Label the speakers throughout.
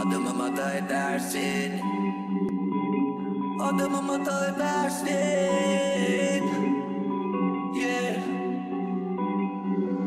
Speaker 1: Adımım hata edersin. Adımım hata edersin. Yeah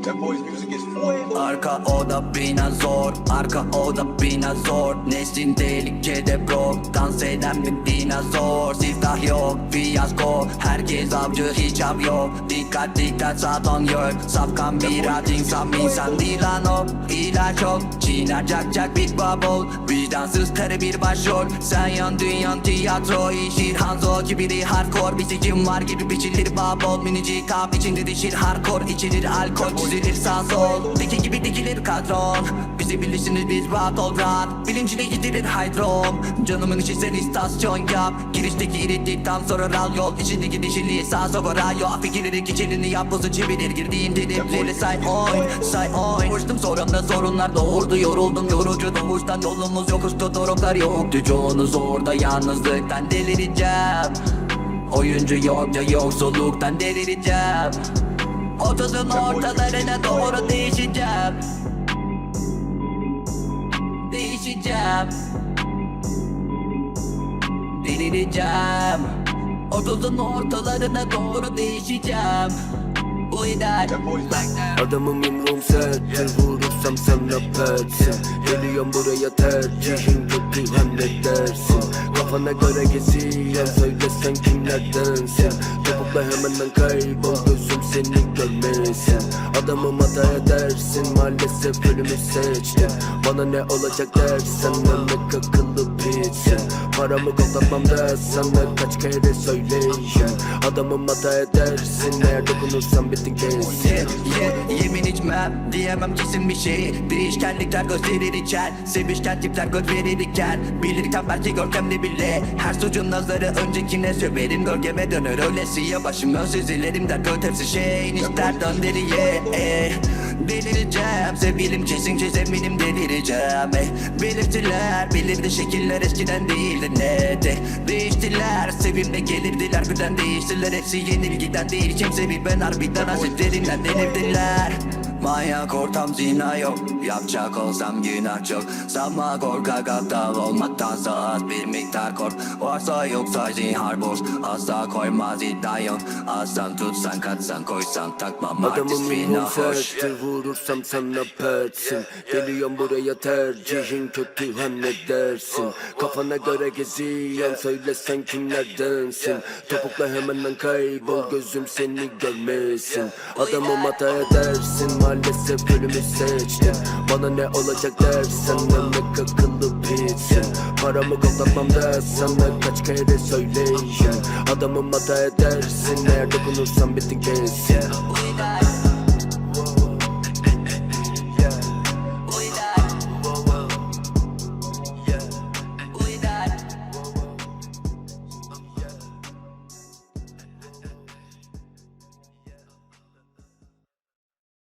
Speaker 1: Arka oda bina zor Arka oda bina zor. Neslin tehlikede bro Dans eden bir dinozor. Siftah yok fiyasko Herkes avcı hiç av yok. Dikkat dikkat sağdan yön Safkan biraz insan insan değil lan o. İlaç yok Çiğner cak cak big bubble. Vicdansız karı bir başrol. Sen yan dünyan tiyatro işir Hanzo kibiri hardcore. Bir sikim var gibi biçilir bubble. Minicik kap içinde dişir hardcore içilir alkol Çizilir sağ sol Diki gibi dikilir kadron Bizi bilirsiniz biz rahat ol rahat. Bilincine gidilir hydrom Canımın içi sen istasyon yap. Girişteki irittikten sonra ral yol. İçindeki dişiliği sağ sola rayo Fikirleri keçelini yap bozu çevirir. Girdiğin dedikleri say oyn say oyn Koştum sonramda sorunlar doğurdu Yoruldum. Yorucu doğuştan yolumuz yok Usta doruklar yoktu çoğunuz orada Yalnızlıktan delireceğim. Oyuncu yok ya yoksulluktan delireceğim Otuzun ortalarına doğru değişeceğim. Değişeceğim. Delireceğim. Otuzun ortalarına doğru değişeceğim Bu
Speaker 2: back.
Speaker 3: Adamım yumruğum serttir Vurursam sana persin. Geliyorum buraya tercihin kötü hem ne dersin. Kafana göre geziyorum Söylesen kimlerdensin? Topukla hemen kaybol Gözüm seni görmesin. Adamım hata edersin Maalesef ölümü seçtim Bana ne olacak dersen Ölmek akıllı piçsin Paramı koklatmam sana Kaç kere söyleyeyim. Adamım hata edersin Eğer dokunursan bitin kesin
Speaker 1: Yeah, yeah, yemin içmem Diyemem kesin bir şey. Değişkenlikler gösterir içer. Sevişken tipler göz verirken Bilirken belki görkemli bile. Her suçun nazarı öncekine söverim. Gölgeme döner öylesiye Başım ön süzülerim der. Göt hepsi şeyin ister. Dön deriye. Eh. Delireceğim sevilim kesin eminim delireceğim eh. Belirtiler bilirdi şekiller eskiden değildi ne de Değiştiler sevimle gelirdiler birden değiştiler. Hepsi yenilgiden değil kimse bir ben harbiden hasretlerinden delirdiler Manyak ortam zina yok. Yapacak olsam günah çok. Sanma korkak aptal olmaktansa az bir miktar kork. Varsa yoksa zinhar boş. Asla koymaz iddia yok. Aslan tutsan katsan koysan Takmam
Speaker 3: Adamım
Speaker 1: hoş
Speaker 3: serttir Vurursam sana pertsin Geliyorum buraya tercihin kötü hem ne dersin? Kafana göre geziyorum Söylesen kimlerdensin? Topukla hemen kaybol Gözüm seni görmesin. Adamım hata edersin Maalesef ölümü seçtim. Bana ne olacak dersen Ölmek akıllı piçsin Paramı koklatmam da sana Kaç kere söyleyeceğim Adamım hata edersin Eğer dokunursan bitin kesin